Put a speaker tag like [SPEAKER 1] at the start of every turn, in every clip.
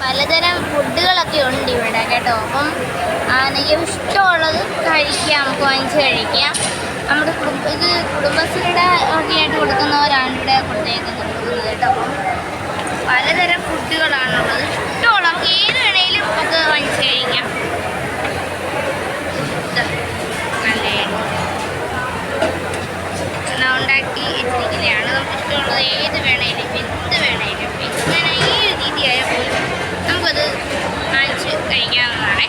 [SPEAKER 1] പലതരം ഫുഡുകളൊക്കെ ഉണ്ട് ഇവിടെ കേട്ടോ. അപ്പം ആനയ്ക്ക് ഇഷ്ടമുള്ളത് കഴിക്കാം നമുക്ക് വാങ്ങിച്ച് കഴിക്കാം. നമ്മുടെ കുടുംബ ഇത് കുടുംബശ്രീയുടെ ഒക്കെ ആയിട്ട് കൊടുക്കുന്നവരാണ് ഇവിടെ കൊടുത്തേക്കുന്നത് കൊടുക്കുന്നത് കേട്ടോ. അപ്പം പലതരം ഫുഡുകളാണുള്ളത്. ഇഷ്ടമുള്ള നമുക്ക് ഏത് വേണേലും നമുക്ക് വാങ്ങിച്ച് കഴിക്കാം. ഉണ്ടാക്കി വെച്ചിരിക്കുന്നതാണ്. നമുക്ക് ഇഷ്ടമുള്ളത് ഏത് വേണേലും ഇങ്ങനെ ഏത് രീതിയായാൽ പോലും നമുക്കത് വാങ്ങിച്ച് കഴിക്കാവുന്നതാണ്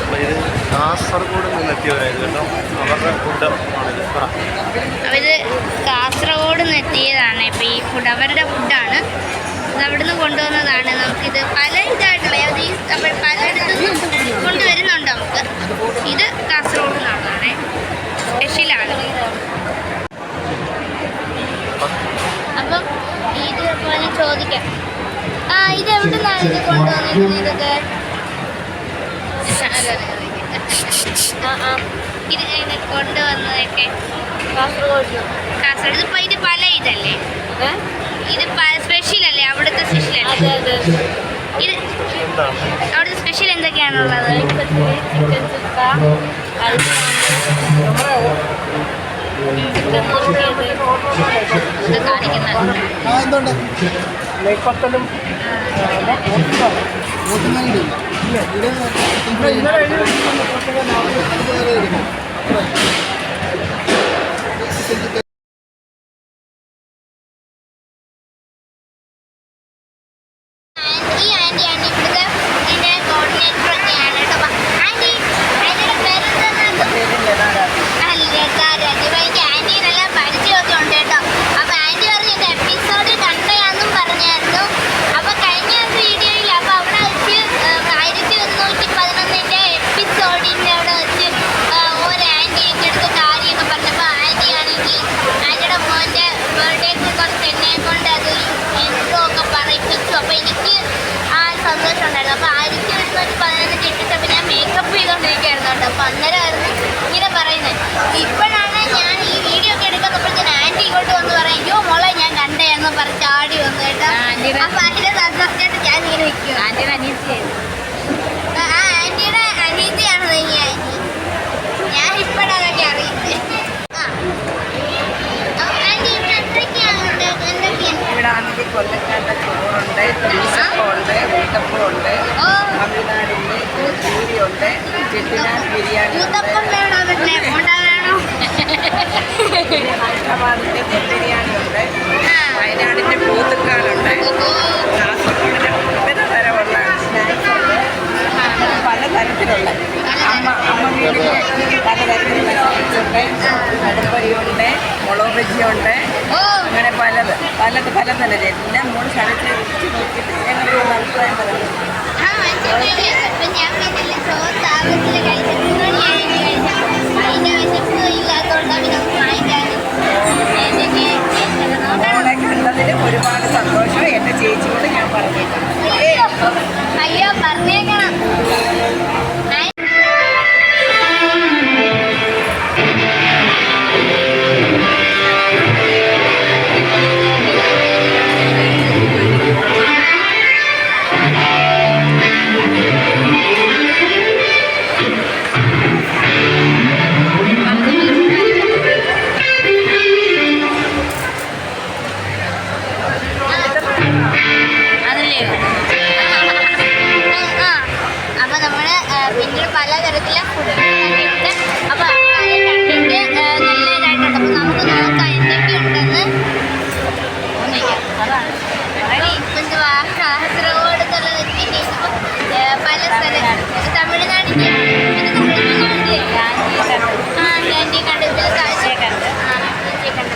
[SPEAKER 2] അപ്പോൾ ഇത് കാസർഗോഡ് നിന്നെത്തിയവരായത് കേട്ടോ അവരുടെ ഫുഡ് ആണിത് പറ
[SPEAKER 1] അപ്പോൾ ഇത് കാസർഗോഡ് നിന്ന് എത്തിയതാണ് ഇപ്പോൾ ഈ ഫുഡ് അവരുടെ ഫുഡാണ് ഇത് അവിടുന്ന് കൊണ്ടുവന്നതാണ്. നമുക്കിത് പല ഇതായിട്ടുള്ള അത് ഈ പലയിടത്തു നിന്നും കൊണ്ടുവരുന്നുണ്ട് നമുക്ക്? ഇത് കാസർഗോഡ് നിന്നുള്ളതാണ് സ്പെഷ്യലാണ് അപ്പം ഇത് പോലെ ചോദിക്കാം. ആ ഇത് എവിടെ നിന്നാണ് ഇത് കൊണ്ടുവന്നിരുന്നത് ഇതൊക്കെ ആ ആ. ഇത് കൊണ്ടുവന്നതൊക്കെ? കാസർഗോഡ്. ഇതിപ്പോൾ ഇത് പല ഇതല്ലേ? ഇത് സ്പെഷ്യൽ അല്ലേ അവിടുത്തെ സ്പെഷ്യൽ അല്ലേ ഇത് അവിടുത്തെ സ്പെഷ്യൽ എന്തൊക്കെയാണുള്ളത്?
[SPEAKER 3] ചിക്കൻ ചുക്ക
[SPEAKER 4] നെയ്പ്പത്തലും
[SPEAKER 1] ആന്റി ആന്റിയാണ് ഇവിടുത്തെ ഫുഡിന്റെ കോർഡിനേറ്റർ ഒക്കെയാണ് കേട്ടോ അപ്പം ആന്റി ആന്റിയുടെ പേരെന്താ എനിക്ക് ആന്റീനെല്ലാം പരിചയമൊക്കെ ഉണ്ട് കേട്ടോ അപ്പൊ ആന്റി പറഞ്ഞു ഇത് എപ്പിസോഡ് കണ്ടയാന്നും പറഞ്ഞായിരുന്നു അപ്പൊ കഴിഞ്ഞ വീഡിയോയിൽ അപ്പൊ അവിടെ വെച്ച് ആയിരത്തി ഒരുന്നൂറ്റി പതിനൊന്നിന്റെ എപ്പിസോഡിന്റെ അവിടെ വെച്ച് ആ, ഒരു ആന്റി എന്റെ അടുത്ത് കാര്യമൊക്കെ പറഞ്ഞപ്പോൾ ആന്റി ആണെങ്കിൽ ആന്റിയുടെ മോന്റെ ബർത്ത്ഡേക്ക് കുറച്ച് എന്നെ കൊണ്ട് അത് എന്തോ ഒക്കെ പറയിപ്പിച്ചു അപ്പൊ എനിക്ക് ആ സന്തോഷം ഉണ്ടായിരുന്നു അപ്പൊ ആയിരത്തി ഒരുന്നൂറ്റി പതിനൊന്നിന്റെ എപ്പിസോഡ് ഞാൻ മേക്കപ്പ് ചെയ്തുകൊണ്ടിരിക്കുകയായിരുന്നു കേട്ടോ. അപ്പൊ അന്നേരമായിരുന്നു ഇങ്ങനെ പറയുന്നത്. ഇപ്പോഴാണ് ഞാൻ ഈ വീഡിയോ ഒക്കെ എടുക്കുന്നപ്പോഴത്തേന് ആന്റി ഇങ്ങോട്ട് വന്ന് പറയും അയ്യോ മോളെ ഞാൻ കണ്ടേ എന്ന് പറഞ്ഞ് ചാടി വന്നു കേട്ടോ.
[SPEAKER 3] ആന്റിയുടെ-
[SPEAKER 1] അപ്പൊ അതിന്റെ സന്തോഷമായിട്ട് ഞാൻ ഇങ്ങനെ നിൽക്കും
[SPEAKER 3] ആന്റിയുടെ അനിയത്തിയായിരുന്നു
[SPEAKER 1] ആ ആന്റിയുടെ അനീതിയാണ് ഈ ആന്റി. ഞാൻ ഇപ്പോഴാണ് അതൊക്കെ അറിയുന്നത് ഇവിടെ
[SPEAKER 3] ആണെങ്കിൽ കൊല്ലക്കാട്ട ചോറുണ്ട് ഉണ്ട് ഊട്ടപ്പം ഉണ്ട് ബിരിയാണി.
[SPEAKER 1] ഊത്തപ്പം വേണോ വേണോ?
[SPEAKER 3] പിന്നെ ഹൈദരാബാദിന്റെ ബിരിയാണി ഉണ്ട്.
[SPEAKER 1] ആ.
[SPEAKER 3] വയനാടിന്റെ പൂത്തുക്കാലുണ്ട്
[SPEAKER 1] ഓ
[SPEAKER 3] കാസർഗോഡിന്റെ വിവിധ തരമുള്ള സ്നാക്സ് ഉണ്ട് പലതരത്തിലുള്ള അമ്മ അമ്മ വീടിന്റെ പലതരത്തിലുള്ള സ്നാക്സ് ഉണ്ട്. അടുപ്പരിയുണ്ട് മുളക് ബജിയുണ്ട്. അങ്ങനെ പലത് പലത് പലതല്ല എല്ലാം മൂന്ന് സ്ഥലത്ത് വെച്ച് നോക്കിയിട്ട് ഞങ്ങളുടെ അഭിപ്രായം പറയുന്നത് ഒരുപാട് സന്തോഷം എന്റെ ചേച്ചിയോട് ഞാൻ പറഞ്ഞേക്കാം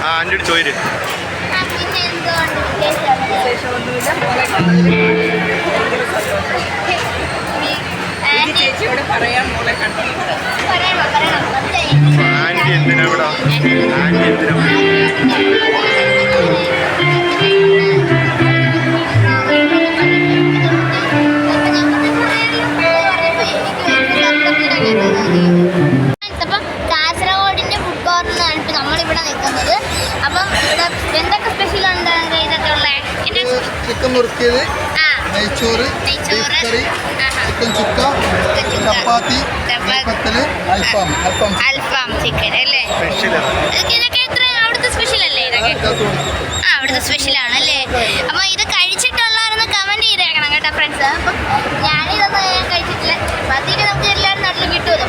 [SPEAKER 1] ആ എന്റെ ഒരു ചോദ്യം ആന്റി
[SPEAKER 2] എന്തിനാ ഇവിടെ? ആന്റി എന്തിനാ Thank
[SPEAKER 4] you. നുറുക്കിയത് നെയ്ച്ചോറ് കറി ചിക്കൻ ചുക്ക ചപ്പാത്തി പത്തൽ അൽഫാം അൽഫാം
[SPEAKER 1] അൽഫാം ചിക്കൻ അല്ലേ? സ്പെഷ്യൽ അല്ലേ ആ അവിടുത്തെ സ്പെഷ്യൽ ആണ് അല്ലേ? അപ്പൊ ഇത് കഴിച്ചിട്ടുള്ളവരൊന്ന് കമന്റ് ചെയ്തേക്കണം കേട്ടോ ഫ്രണ്ട്സ് അപ്പൊ ഞാനിതൊന്നും കഴിച്ചിട്ടില്ല. അപ്പൊ അതിന് നമുക്ക് എല്ലാവരും നാട്ടിലും കിട്ടുമല്ലോ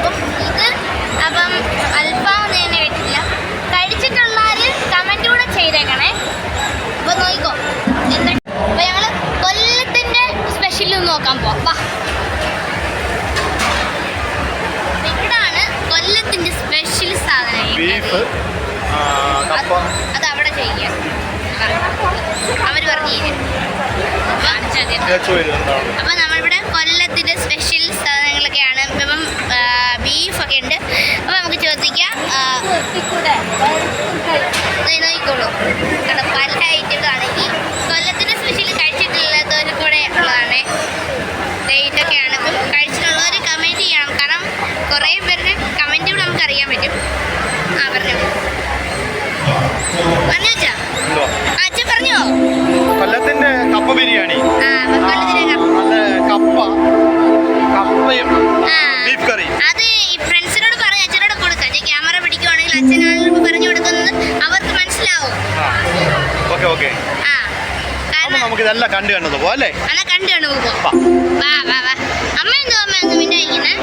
[SPEAKER 2] ഇതെല്ലാം കണ്ടു കണ്ടു പോകും
[SPEAKER 1] അല്ലേ? കണ്ടു കണ്ടു പോകും അമ്മ എന്തോ അമ്മ എന്തോ മിണ്ടായിരിക്കുന്നേ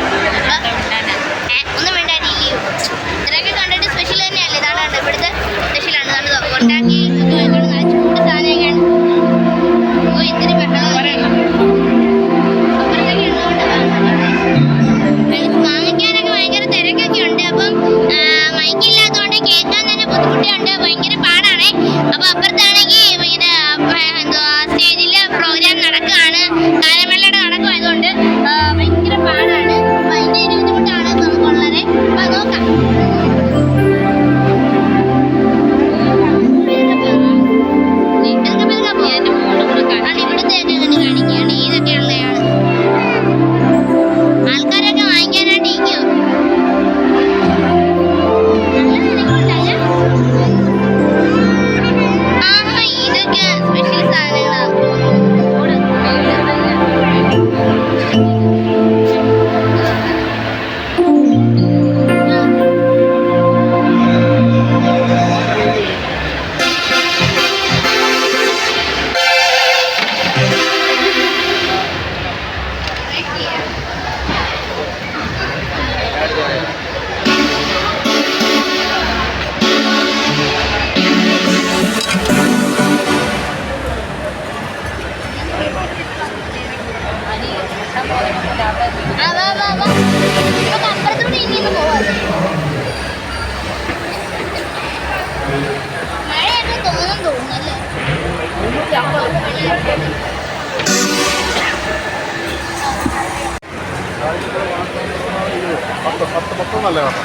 [SPEAKER 2] പത്ത് പത്ത് പത്ത് നല്ല കേട്ടോ.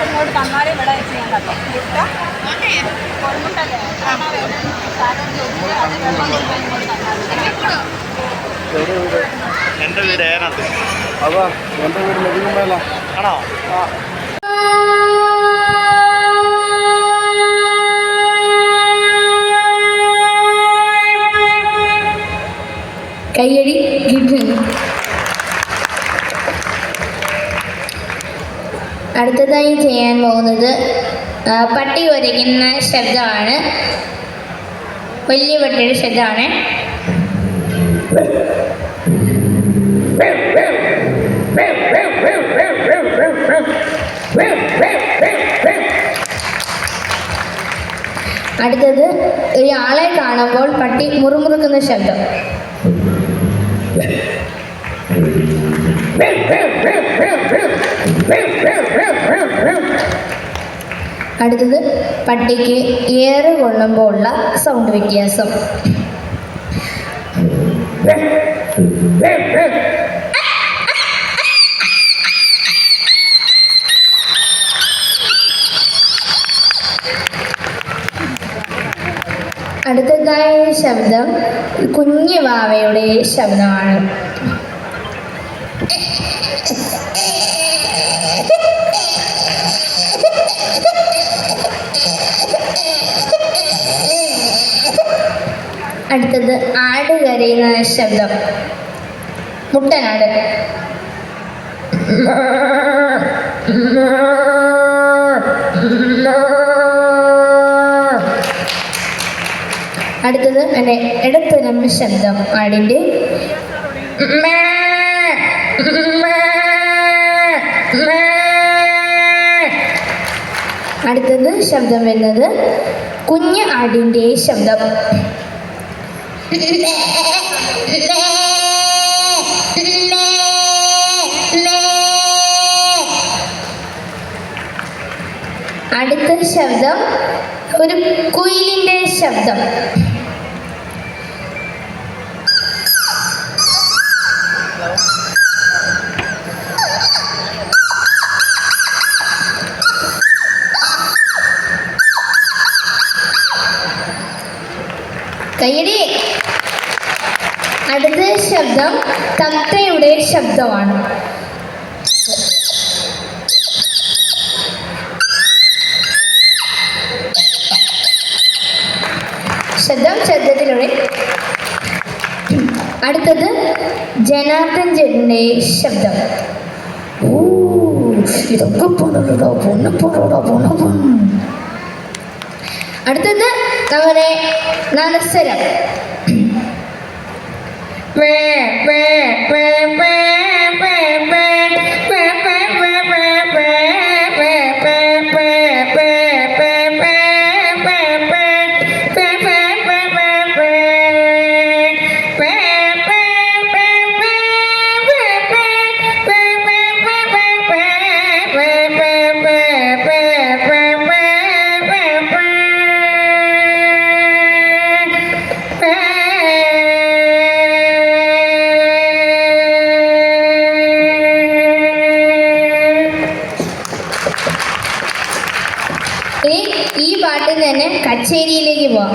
[SPEAKER 3] ഇങ്ങോട്ട് തന്നാലേ ഇവിടെ ചെയ്യാൻ കേട്ടോ മുട്ട? കൊടുമുട്ടല്ലേ അത് വെള്ളം ഇങ്ങോട്ട് തന്നാലേ
[SPEAKER 2] എന്റെ വീട് ഏനാട്ട്
[SPEAKER 4] അതാ എന്റെ വീട് ലഭിക്കുമ്പോ
[SPEAKER 2] ആണോ?
[SPEAKER 1] ആ. കയ്യടി അടുത്തതായി ചെയ്യാൻ പോകുന്നത് പട്ടി ഒരുങ്ങുന്ന ശബ്ദമാണ്. വലിയ പട്ടിയുടെ ശബ്ദമാണ്. അടുത്തത് ഒരു ആളെ കാണുമ്പോൾ പട്ടി മുറുമുറുക്കുന്ന ശബ്ദം അടുത്തത് പട്ടിക്ക് ഏറ് കൊള്ളുമ്പോൾ ഉള്ള സൗണ്ട് വ്യത്യാസം ചെറുതായ ശബ്ദം കുഞ്ഞു വാവയുടെ ശബ്ദമാണ്. അടുത്തത് ആട് കരയുന്ന ശബ്ദം. മുട്ടനാട്. അടുത്തത് എന്റെ ഇടത്തരം ശബ്ദം. ആടിന്റെ അടുത്തത് ശബ്ദം വരുന്നത് കുഞ്ഞ് ആടിന്റെ ശബ്ദം. അടുത്ത ശബ്ദം ഒരു കുയിലിന്റെ ശബ്ദം കയ്യടി അടുത്ത ശബ്ദം തത്തയുടെ ശബ്ദമാണ് ശബ്ദം ശബ്ദത്തിലൂടെ അടുത്തത് ജനാർദ്ദൻ ചേട്ടന്റെ ശബ്ദം. ഇതൊക്കെ പൊണ്ണുടോ പൊണ്ണു പൊണ്ണടാ പൊണ്ണു അടുത്തത് നമ്മുടെ നനസ്വരം വേ വേ വേ വേ ഈ പാട്ടിൽ തന്നെ കച്ചേരിയിലേക്ക് പോവാം.